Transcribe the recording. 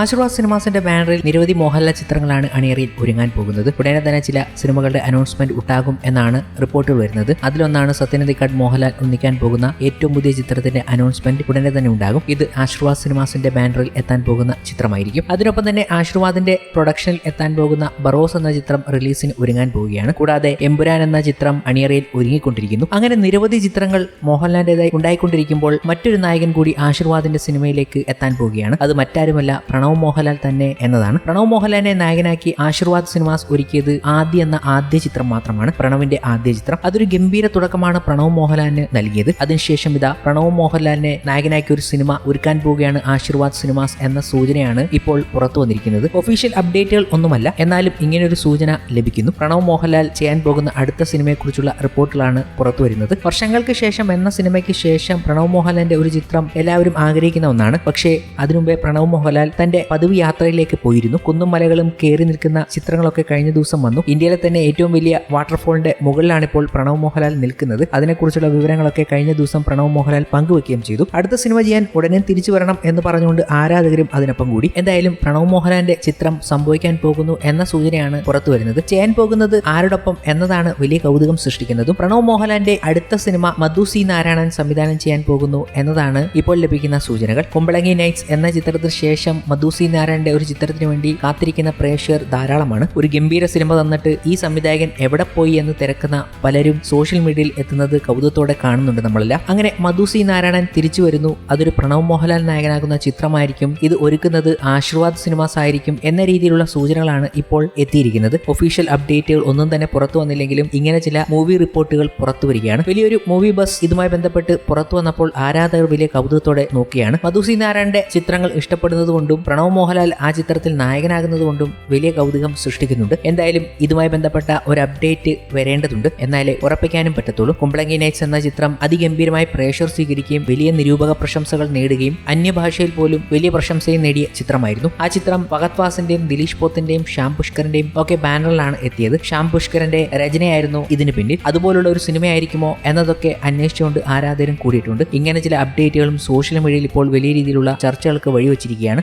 ആശീർവാദ് സിനിമാസിന്റെ ബാനറിൽ നിരവധി മോഹൻലാൽ ചിത്രങ്ങളാണ് അണിയറയിൽ ഒരുങ്ങാൻ പോകുന്നത്. ഉടനെ തന്നെ ചില സിനിമകളുടെ അനൗൺസ്മെന്റ് ഉണ്ടാകും എന്നാണ് റിപ്പോർട്ടുകൾ വരുന്നത്. അതിലൊന്നാണ് സത്യനന്ദിക്കാട് മോഹൻലാൽ ഒന്നിക്കാൻ പോകുന്ന ഏറ്റവും പുതിയ ചിത്രത്തിന്റെ അനൗൺസ്മെന്റ് ഉടനെ തന്നെ ഉണ്ടാകും. ഇത് ആശീർവാദ് സിനിമാസിന്റെ ബാനറിൽ എത്താൻ പോകുന്ന ചിത്രമായിരിക്കും. അതിനൊപ്പം തന്നെ ആശീർവാദിന്റെ പ്രൊഡക്ഷനിൽ എത്താൻ പോകുന്ന ബറോസ് എന്ന ചിത്രം റിലീസിന് ഒരുങ്ങാൻ പോവുകയാണ്. കൂടാതെ എമ്പുരാൻ എന്ന ചിത്രം അണിയറയിൽ ഒരുങ്ങിക്കൊണ്ടിരിക്കുന്നു. അങ്ങനെ നിരവധി ചിത്രങ്ങൾ മോഹൻലാലിന്റേതായി ഉണ്ടായിക്കൊണ്ടിരിക്കുമ്പോൾ മറ്റൊരു നായകൻ കൂടി ആശീർവാദിന്റെ സിനിമയിലേക്ക് എത്താൻ പോവുകയാണ്. അത് മറ്റാരുമല്ല പ്രണവ് മോഹൻലാൽ തന്നെ എന്നതാണ്. പ്രണവ് മോഹൻലാലിനെ നായകനാക്കി ആശീർവാദ് സിനിമാസ് ഒരുക്കിയത് ആദ്യ എന്ന ആദ്യ ചിത്രം മാത്രമാണ്. പ്രണവിന്റെ ആദ്യ ചിത്രം. അതൊരു ഗംഭീര തുടക്കമാണ് പ്രണവ് മോഹൻലാലിന് നൽകിയത്. അതിനുശേഷം ഇതാ പ്രണവ് മോഹൻലാലിനെ നായകനാക്കി ഒരു സിനിമ ഒരുക്കാൻ പോവുകയാണ് ആശീർവാദ് സിനിമാസ് എന്ന സൂചനയാണ് ഇപ്പോൾ പുറത്തു വന്നിരിക്കുന്നത്. ഒഫീഷ്യൽ അപ്ഡേറ്റുകൾ ഒന്നുമല്ല. എന്നാലും ഇങ്ങനെയൊരു സൂചന ലഭിക്കുന്നു. പ്രണവ് മോഹൻലാൽ ചെയ്യാൻ പോകുന്ന അടുത്ത സിനിമയെക്കുറിച്ചുള്ള റിപ്പോർട്ടുകളാണ് പുറത്തു വരുന്നത്. വർഷങ്ങൾക്ക് ശേഷം എന്ന സിനിമയ്ക്ക് ശേഷം പ്രണവ് മോഹൻലാലിന്റെ ഒരു ചിത്രം എല്ലാവരും ആഗ്രഹിക്കുന്ന ഒന്നാണ്. പക്ഷേ അതിനുമുമ്പേ പ്രണവ് മോഹൻലാൽ തന്റെ പതിവ് യാത്രയിലേക്ക് പോയിരുന്നു. കുന്നും മലകളും കയറി നിൽക്കുന്ന ചിത്രങ്ങളൊക്കെ കഴിഞ്ഞ ദിവസം വന്നു. ഇന്ത്യയിലെ തന്നെ ഏറ്റവും വലിയ വാട്ടർഫോളിന്റെ മുകളിലാണ് ഇപ്പോൾ പ്രണവ് മോഹൻലാൽ നിൽക്കുന്നത്. അതിനെക്കുറിച്ചുള്ള വിവരങ്ങളൊക്കെ കഴിഞ്ഞ ദിവസം പ്രണവ് മോഹൻലാൽ പങ്കുവെക്കുകയും ചെയ്തു. അടുത്ത സിനിമ ചെയ്യാൻ ഉടനെ തിരിച്ചു വരണം എന്ന് പറഞ്ഞുകൊണ്ട് ആരാധകരും അതിനൊപ്പം കൂടി. എന്തായാലും പ്രണവ് മോഹൻലാലിന്റെ ചിത്രം സംഭവിക്കാൻ പോകുന്നു എന്ന സൂചനയാണ് പുറത്തു വരുന്നത്. ചെയ്യാൻ പോകുന്നത് ആരോടൊപ്പം എന്നതാണ് വലിയ കൗതുകം സൃഷ്ടിക്കുന്നതും. പ്രണവ് മോഹൻലാലിന്റെ അടുത്ത സിനിമ മധു സി നാരായണൻ സംവിധാനം ചെയ്യാൻ പോകുന്നു എന്നതാണ് ഇപ്പോൾ ലഭിക്കുന്ന സൂചനകൾ. കുമ്പളങ്ങി നൈറ്റ്സ് എന്ന ചിത്രത്തിന് ശേഷം മധു സി നാരായണന്റെ ഒരു ചിത്രത്തിന് വേണ്ടി കാത്തിരിക്കുന്ന പ്രേക്ഷകർ ധാരാളമാണ്. ഒരു ഗംഭീര സിനിമ തന്നിട്ട് ഈ സംവിധായകൻ എവിടെ പോയി എന്ന് തിരക്കുന്ന പലരും സോഷ്യൽ മീഡിയയിൽ എത്തുന്നത് കൗതുകത്തോടെ കാണുന്നുണ്ട് നമ്മളെല്ലാം. അങ്ങനെ മധു സി നാരായണൻ തിരിച്ചു വരുന്നു. അതൊരു പ്രണവ് മോഹൻലാൽ നായകനാകുന്ന ചിത്രമായിരിക്കും. ഇത് ഒരുക്കുന്നത് ആശീർവാദ് സിനിമാസ് ആയിരിക്കും എന്ന രീതിയിലുള്ള സൂചനകളാണ് ഇപ്പോൾ എത്തിയിരിക്കുന്നത്. ഒഫീഷ്യൽ അപ്ഡേറ്റുകൾ ഒന്നും തന്നെ പുറത്തു വന്നില്ലെങ്കിലും ഇങ്ങനെ ചില മൂവി റിപ്പോർട്ടുകൾ പുറത്തു വരികയാണ്. വലിയൊരു മൂവി ബസ് ഇതുമായി ബന്ധപ്പെട്ട് പുറത്തു വന്നപ്പോൾ ആരാധകർ വലിയ കൗതുകത്തോടെ നോക്കിയാണ്. മധു സി നാരായണന്റെ ചിത്രങ്ങൾ ഇഷ്ടപ്പെടുന്നത് കൊണ്ടും പ്രണവ് മോഹൻലാൽ ആ ചിത്രത്തിൽ നായകനാകുന്നതുകൊണ്ടും വലിയ കൗതുകം സൃഷ്ടിക്കുന്നുണ്ട്. എന്തായാലും ഇതുമായി ബന്ധപ്പെട്ട ഒരു അപ്ഡേറ്റ് വരേണ്ടതുണ്ട്. എന്നാലേ ഉറപ്പിക്കാനും പറ്റത്തുള്ളൂ. കുമ്പളങ്ങി നൈറ്റ്സ് എന്ന ചിത്രം അതിഗംഭീരമായി പ്രേക്ഷകർ സ്വീകരിക്കുകയും വലിയ നിരൂപക പ്രശംസകൾ നേടുകയും അന്യഭാഷയിൽ പോലും വലിയ പ്രശംസയും നേടിയ ചിത്രമായിരുന്നു. ആ ചിത്രം ഭഗത് വാസിന്റെയും ദിലീഷ് പോത്തിന്റെയും ശ്യാം പുഷ്കറിന്റെയും ഒക്കെ ബാനറിലാണ് എത്തിയത്. ശ്യാം പുഷ്കറിന്റെ രചനയായിരുന്നു ഇതിന് പിന്നിൽ. അതുപോലുള്ള ഒരു സിനിമയായിരിക്കുമോ എന്നതൊക്കെ അന്വേഷിച്ചുകൊണ്ട് ആരാധകരും കൂടിയിട്ടുണ്ട്. ഇങ്ങനെ ചില അപ്ഡേറ്റുകളും സോഷ്യൽ മീഡിയയിൽ ഇപ്പോൾ വലിയ രീതിയിലുള്ള ചർച്ചകൾക്ക് വഴിവെച്ചിരിക്കുകയാണ്.